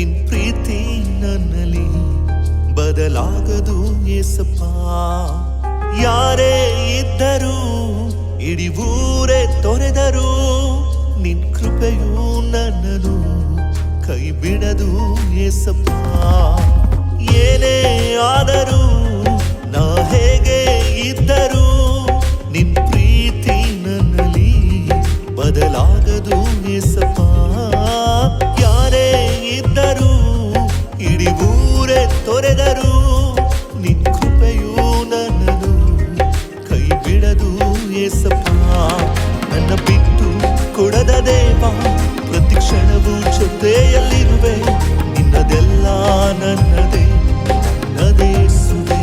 ನಿನ್ ಪ್ರೀತಿ ನನ್ನಲಿ ಬದಲಾಗದು ಎಸಪ್ಪ ಯಾರೇ ಇದ್ದರೂ, ಇಡೀ ಊರೇ ತೊರೆದರೂ, ನಿನ್ ಕೃಪೆಯು ನನ್ನನು ಕೈ ಬಿಡದು ಎಸಪ್ಪ ಏನೇ ಆದರೂ, ನಾ ಹೇಗೆ ಇದ್ದರೂ, ನಿನ್ ಪ್ರೀತಿ ನನ್ನಲಿ ಬದಲಾಗ ಏಸಪ್ಪ ನನ್ನ ಬಿಟ್ಟು ಕೊಡದ ದೇವ, ಪ್ರತಿ ಕ್ಷಣವೂ ಜೊತೆಯಲ್ಲಿರುವೆ. ನಿನ್ನದೆಲ್ಲ ನನ್ನದೇ ನನ್ನದೇ ಸುದೇ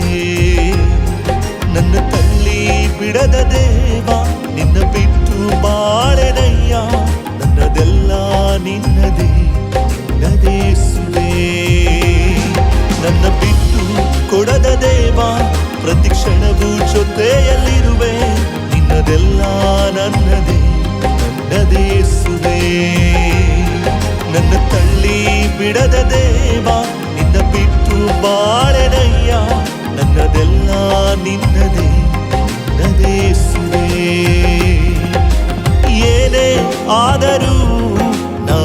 ನನ್ನ ತಲ್ಲಿ ಬಿಡದ ದೇವ, ನಿನ್ನ ಬಿಟ್ಟು ಬಾಳೆನಯ್ಯ ನನ್ನದೆಲ್ಲ ನಿನ್ನದೇ ನಿನ್ನದೇ ಸುದೇ ನನ್ನ ಬಿಟ್ಟು ಕೊಡದ ದೇವ, ಪ್ರತಿ ಕ್ಷಣವೂ ಜೊತೆಯಲ್ಲಿರುವೆ ಬಿಡದ ದೇವ ನಿನ್ನ ಬಿಟ್ಟು ಬಾಳೆನಯ್ಯ ನನ್ನದೆಲ್ಲ ನಿನ್ನದೇ ನಿನ್ನದೇ ಸುರೇ. ಏನೇ ಆದರೂ ನಾ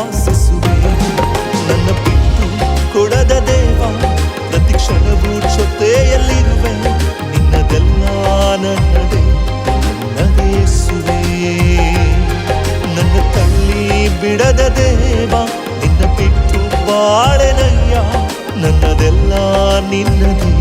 ವಾಸಿಸುವೆ ನನ್ನ ಪಿಟ್ಟು ಕೊಡದ ದೇವ ಪ್ರತಿ ಕ್ಷಣವೂ ಜೊತೆಯಲ್ಲಿರುವೆ ನಿನ್ನದೆಲ್ಲ ನನ್ನದೇ ನನ್ನದೇಸುವೆ ನನ್ನ ತಳ್ಳಿ ಬಿಡದ ದೇವ ನಿನ್ನ ಬಿಟ್ಟು ಬಾಳೆನಯ್ಯ, ನನ್ನದೆಲ್ಲ ನಿನ್ನದೇ.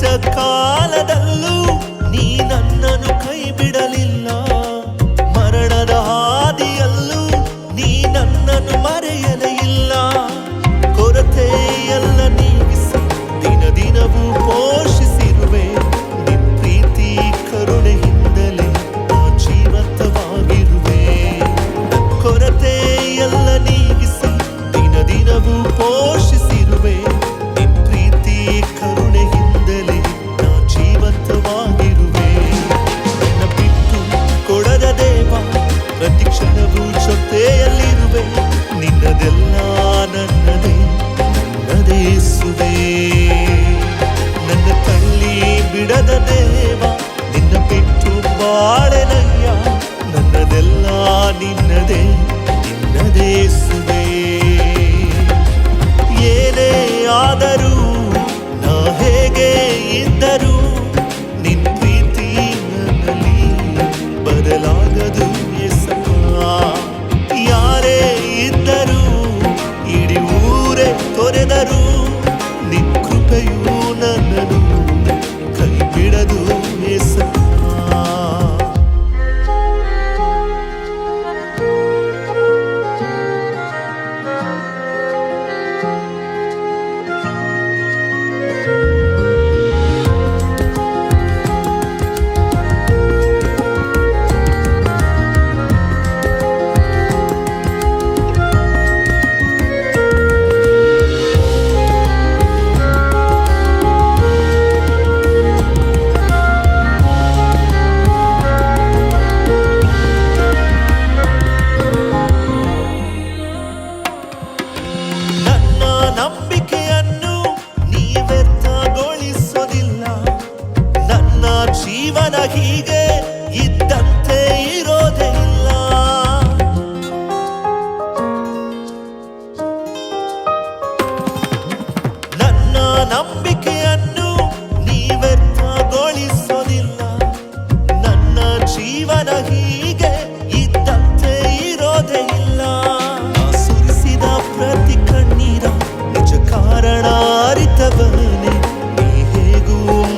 ಕಷ್ಟ ಕಾಲದಲ್ಲೂ ನೀ ನನ್ನನ್ನು ಕೈ ಬಿಡಲಿಲ್ಲ ಕ್ಷಣವೂ ಜೊತೆಯಲ್ಲಿರುವೆ, ನಿನ್ನದೆಲ್ಲ ನನ್ನದೇ ನನ್ನದೇ ಸುವೆ. ನನ್ನ ತಳ್ಳಿ ಬಿಡದ ದೇವ, ನಿನ್ನ ಬಿಟ್ಟು ಬಾಳೆನಯ್ಯ, ನನ್ನದೆಲ್ಲ ನಿನ್ನದೇ ನಿನ್ನದೇ ಯೇಸುವೇ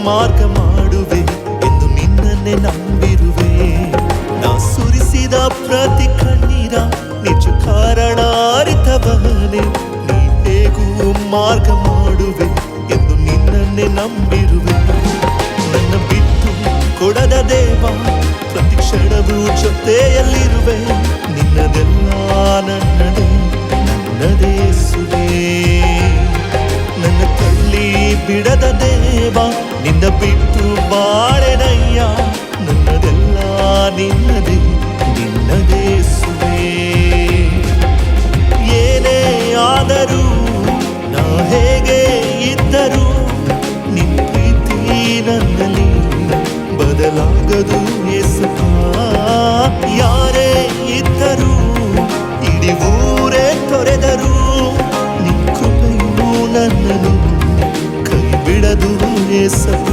ಮಾರ್ಗ ಮಾಡುವೆ ಎಂದು ನಿನ್ನನ್ನೇ ನಂಬಿರುವೆ. ನಾ ಸುರಿಸಿದ ಪ್ರತಿ ಕಣ್ಣೀರ ನಿಜ ಕಾರಣ ಅರಿತವನೇ ನೀ ಹೇಗೂ ಮಾರ್ಗ ಮಾಡುವೆ ಎಂದು ನಿನ್ನನ್ನೇ ನಂಬಿರುವೆ. ನನ್ನ ಬಿಟ್ಟು ಕೊಡದ ದೇವ, ಪ್ರತಿ ಕ್ಷಣವೂ ಜೊತೆಯಲ್ಲಿರುವೆ. ನಿನ್ನದೆಲ್ಲ ನನ್ನದೇ ನನ್ನದೇ ಸುವೆ ನನ್ನ ತಳ್ಳಿ ಬಿಡದ ದೇವ ನಿನ್ನ ಬಿಟ್ಟು ಬಾಳೆನಯ್ಯ. ನನ್ನದೆಲ್ಲ ನಿನ್ನದೇ ನಿನ್ನದೇ ನಿನ್